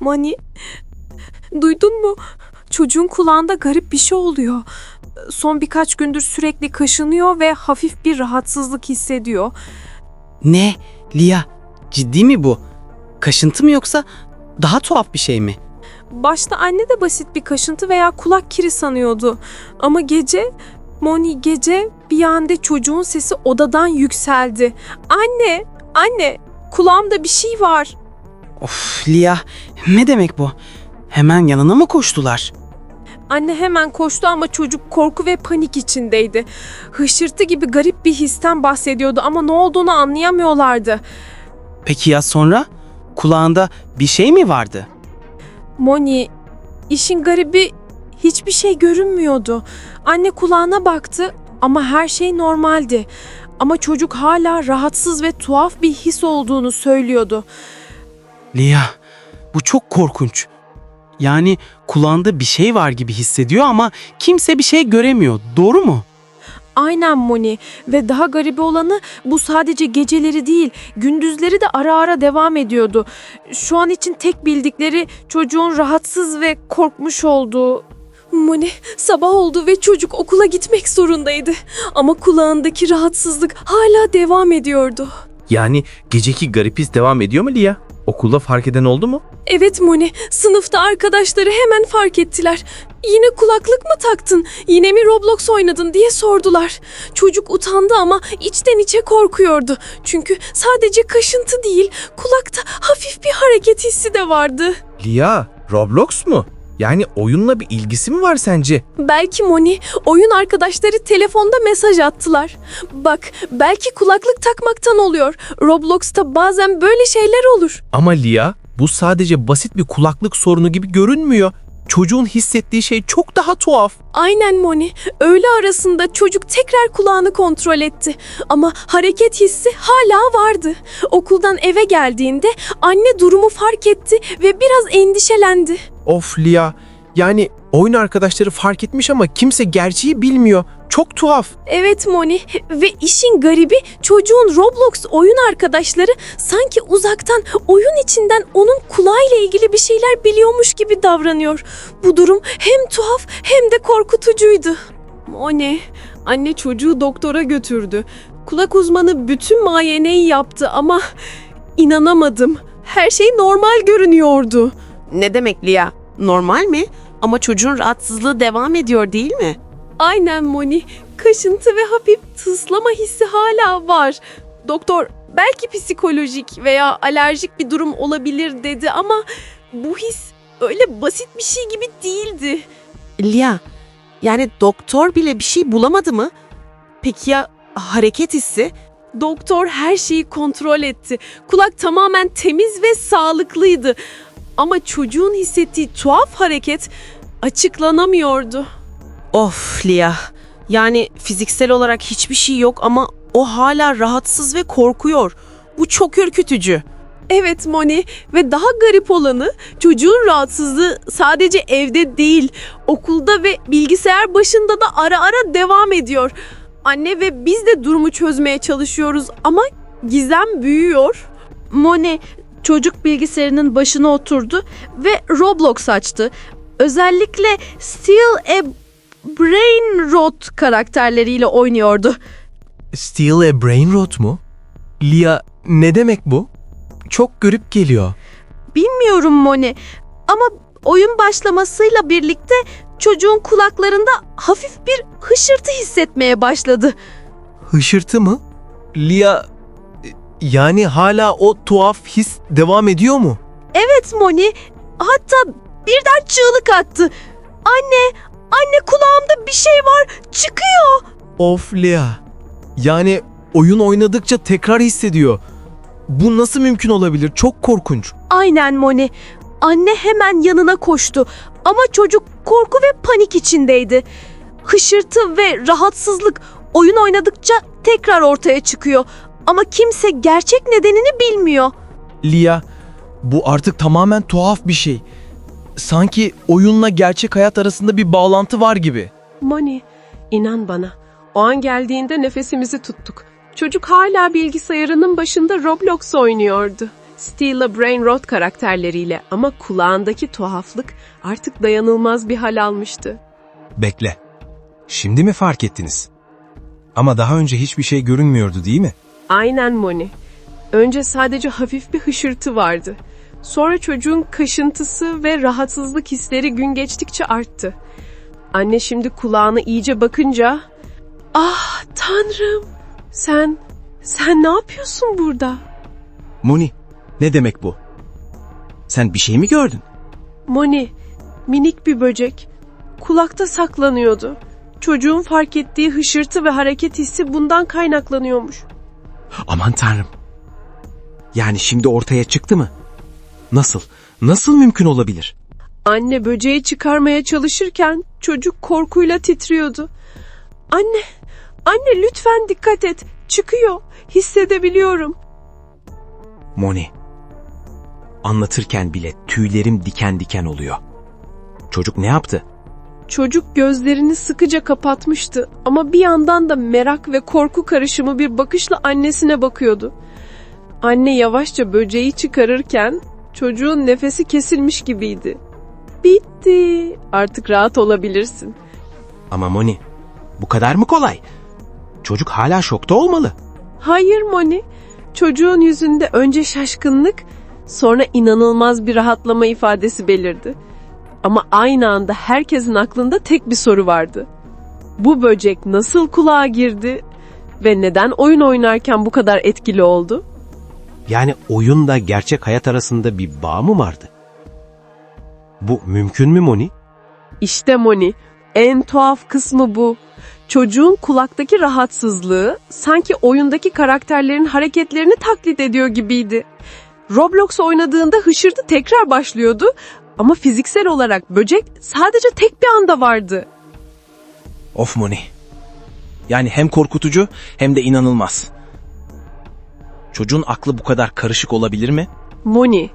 Mani, duydun mu? Çocuğun kulağında garip bir şey oluyor. Son birkaç gündür sürekli kaşınıyor ve hafif bir rahatsızlık hissediyor. Ne? Lia, ciddi mi bu? Kaşıntı mı yoksa daha tuhaf bir şey mi? Başta anne de basit bir kaşıntı veya kulak kiri sanıyordu. Ama gece, Moni gece bir anda çocuğun sesi odadan yükseldi. Anne, anne, kulağımda bir şey var. Of Lia, ne demek bu? Hemen yanına mı koştular? Anne hemen koştu ama çocuk korku ve panik içindeydi. Hışırtı gibi garip bir histen bahsediyordu ama ne olduğunu anlayamıyorlardı. Peki ya sonra? Kulağında bir şey mi vardı? Moni, işin garibi hiçbir şey görünmüyordu. Anne kulağına baktı ama her şey normaldi. Ama çocuk hala rahatsız ve tuhaf bir his olduğunu söylüyordu. Lia, bu çok korkunç. Yani kulağında bir şey var gibi hissediyor ama kimse bir şey göremiyor. Doğru mu? Aynen Moni ve daha garibi olanı bu sadece geceleri değil gündüzleri de ara ara devam ediyordu. Şu an için tek bildikleri çocuğun rahatsız ve korkmuş olduğu. Moni sabah oldu ve çocuk okula gitmek zorundaydı ama kulağındaki rahatsızlık hala devam ediyordu. Yani geceki garip his devam ediyor mu Lia? Okulda fark eden oldu mu? Evet Moni, sınıfta arkadaşları hemen fark ettiler. Yine kulaklık mı taktın, yine mi Roblox oynadın diye sordular. Çocuk utandı ama içten içe korkuyordu. Çünkü sadece kaşıntı değil, kulakta hafif bir hareket hissi de vardı. Lia, Roblox mu? Yani oyunla bir ilgisi mi var sence? Belki Moni, oyun arkadaşları telefonda mesaj attılar. Bak, belki kulaklık takmaktan oluyor. Roblox'ta bazen böyle şeyler olur. Ama Lia, bu sadece basit bir kulaklık sorunu gibi görünmüyor. Çocuğun hissettiği şey çok daha tuhaf. Aynen Moni. Öğle arasında çocuk tekrar kulağını kontrol etti. Ama hareket hissi hala vardı. Okuldan eve geldiğinde anne durumu fark etti ve biraz endişelendi. Of Lia, yani oyun arkadaşları fark etmiş ama kimse gerçeği bilmiyor. Çok tuhaf. Evet Moni ve işin garibi çocuğun Roblox oyun arkadaşları sanki uzaktan oyun içinden onun kulağıyla ilgili bir şeyler biliyormuş gibi davranıyor. Bu durum hem tuhaf hem de korkutucuydu. Moni, anne çocuğu doktora götürdü. Kulak uzmanı bütün muayeneyi yaptı ama inanamadım. Her şey normal görünüyordu. Ne demek Lia? Normal mi? Ama çocuğun rahatsızlığı devam ediyor değil mi? Aynen Moni. Kaşıntı ve hafif tıslama hissi hala var. Doktor belki psikolojik veya alerjik bir durum olabilir dedi ama bu his öyle basit bir şey gibi değildi. Lia, yani doktor bile bir şey bulamadı mı? Peki ya hareket hissi? Doktor her şeyi kontrol etti. Kulak tamamen temiz ve sağlıklıydı. Ama çocuğun hissettiği tuhaf hareket açıklanamıyordu. Of Lia, yani fiziksel olarak hiçbir şey yok ama o hala rahatsız ve korkuyor. Bu çok ürkütücü. Evet Moni ve daha garip olanı çocuğun rahatsızlığı sadece evde değil okulda ve bilgisayar başında da ara ara devam ediyor. Anne ve biz de durumu çözmeye çalışıyoruz ama gizem büyüyor. Moni çocuk bilgisayarının başına oturdu ve Roblox açtı. Özellikle Steal a Brain Rot karakterleriyle oynuyordu. Steal a brain rot mu? Lia ne demek bu? Çok garip geliyor. Bilmiyorum Moni ama oyun başlamasıyla birlikte çocuğun kulaklarında hafif bir hışırtı hissetmeye başladı. Hışırtı mı? Lia e, yani hala o tuhaf his devam ediyor mu? Evet Moni hatta birden çığlık attı. Anne, anne kulağımda bir şey var çıkıyor. Of Lia. Yani oyun oynadıkça tekrar hissediyor. Bu nasıl mümkün olabilir? Çok korkunç. Aynen Moni. Anne hemen yanına koştu ama çocuk korku ve panik içindeydi. Hışırtı ve rahatsızlık oyun oynadıkça tekrar ortaya çıkıyor ama kimse gerçek nedenini bilmiyor. Lia, bu artık tamamen tuhaf bir şey. Sanki oyunla gerçek hayat arasında bir bağlantı var gibi. Mani, inan bana. O an geldiğinde nefesimizi tuttuk. Çocuk hala bilgisayarının başında Roblox oynuyordu. Steel'a Brain Rot karakterleriyle ama kulağındaki tuhaflık artık dayanılmaz bir hal almıştı. Bekle. Şimdi mi fark ettiniz? Ama daha önce hiçbir şey görünmüyordu değil mi? Aynen Moni. Önce sadece hafif bir hışırtı vardı. Sonra çocuğun kaşıntısı ve rahatsızlık hisleri gün geçtikçe arttı. Anne şimdi kulağına iyice bakınca Ah tanrım sen sen ne yapıyorsun burada? Moni, ne demek bu? Sen bir şey mi gördün? Moni minik bir böcek kulakta saklanıyordu. Çocuğun fark ettiği hışırtı ve hareket hissi bundan kaynaklanıyormuş. Aman tanrım. Yani şimdi ortaya çıktı mı? Nasıl? Nasıl mümkün olabilir? Anne böceği çıkarmaya çalışırken çocuk korkuyla titriyordu. Anne, anne lütfen dikkat et. Çıkıyor. Hissedebiliyorum. Moni. Anlatırken bile tüylerim diken diken oluyor. Çocuk ne yaptı? Çocuk gözlerini sıkıca kapatmıştı ama bir yandan da merak ve korku karışımı bir bakışla annesine bakıyordu. Anne yavaşça böceği çıkarırken çocuğun nefesi kesilmiş gibiydi. Bitti. Artık rahat olabilirsin. Ama Moni, bu kadar mı kolay? Çocuk hala şokta olmalı. Hayır Moni. Çocuğun yüzünde önce şaşkınlık, sonra inanılmaz bir rahatlama ifadesi belirdi. Ama aynı anda herkesin aklında tek bir soru vardı. Bu böcek nasıl kulağa girdi ve neden oyun oynarken bu kadar etkili oldu? Yani oyunla gerçek hayat arasında bir bağ mı vardı? Bu mümkün mü Moni? İşte Moni, en tuhaf kısmı bu. Çocuğun kulaktaki rahatsızlığı sanki oyundaki karakterlerin hareketlerini taklit ediyor gibiydi. Roblox oynadığında hışırtı tekrar başlıyordu ama fiziksel olarak böcek sadece tek bir anda vardı. Of Moni. Yani hem korkutucu hem de inanılmaz. Çocuğun aklı bu kadar karışık olabilir mi? Moni,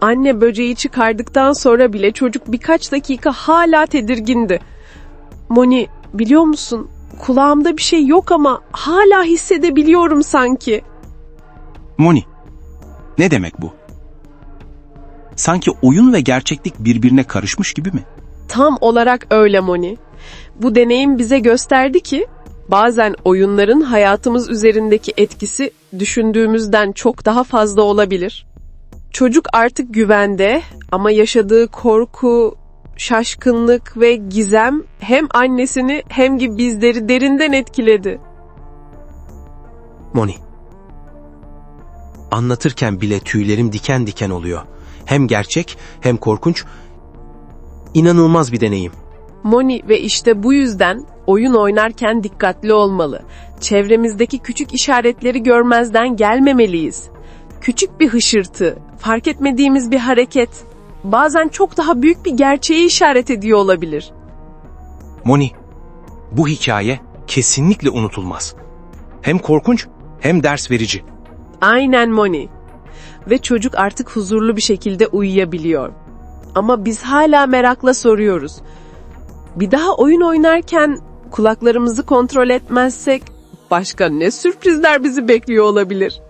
anne böceği çıkardıktan sonra bile çocuk birkaç dakika hala tedirgindi. Moni, biliyor musun? Kulağımda bir şey yok ama hala hissedebiliyorum sanki. Moni. Ne demek bu? Sanki oyun ve gerçeklik birbirine karışmış gibi mi? Tam olarak öyle Moni. Bu deneyim bize gösterdi ki bazen oyunların hayatımız üzerindeki etkisi düşündüğümüzden çok daha fazla olabilir. Çocuk artık güvende ama yaşadığı korku, şaşkınlık ve gizem hem annesini hem de bizleri derinden etkiledi. Moni. Anlatırken bile tüylerim diken diken oluyor. Hem gerçek hem korkunç. İnanılmaz bir deneyim. Moni ve işte bu yüzden oyun oynarken dikkatli olmalı. Çevremizdeki küçük işaretleri görmezden gelmemeliyiz. Küçük bir hışırtı, fark etmediğimiz bir hareket, bazen çok daha büyük bir gerçeği işaret ediyor olabilir. Moni, bu hikaye kesinlikle unutulmaz. Hem korkunç hem ders verici. Aynen Moni. Ve çocuk artık huzurlu bir şekilde uyuyabiliyor. Ama biz hala merakla soruyoruz. Bir daha oyun oynarken kulaklarımızı kontrol etmezsek başka ne sürprizler bizi bekliyor olabilir?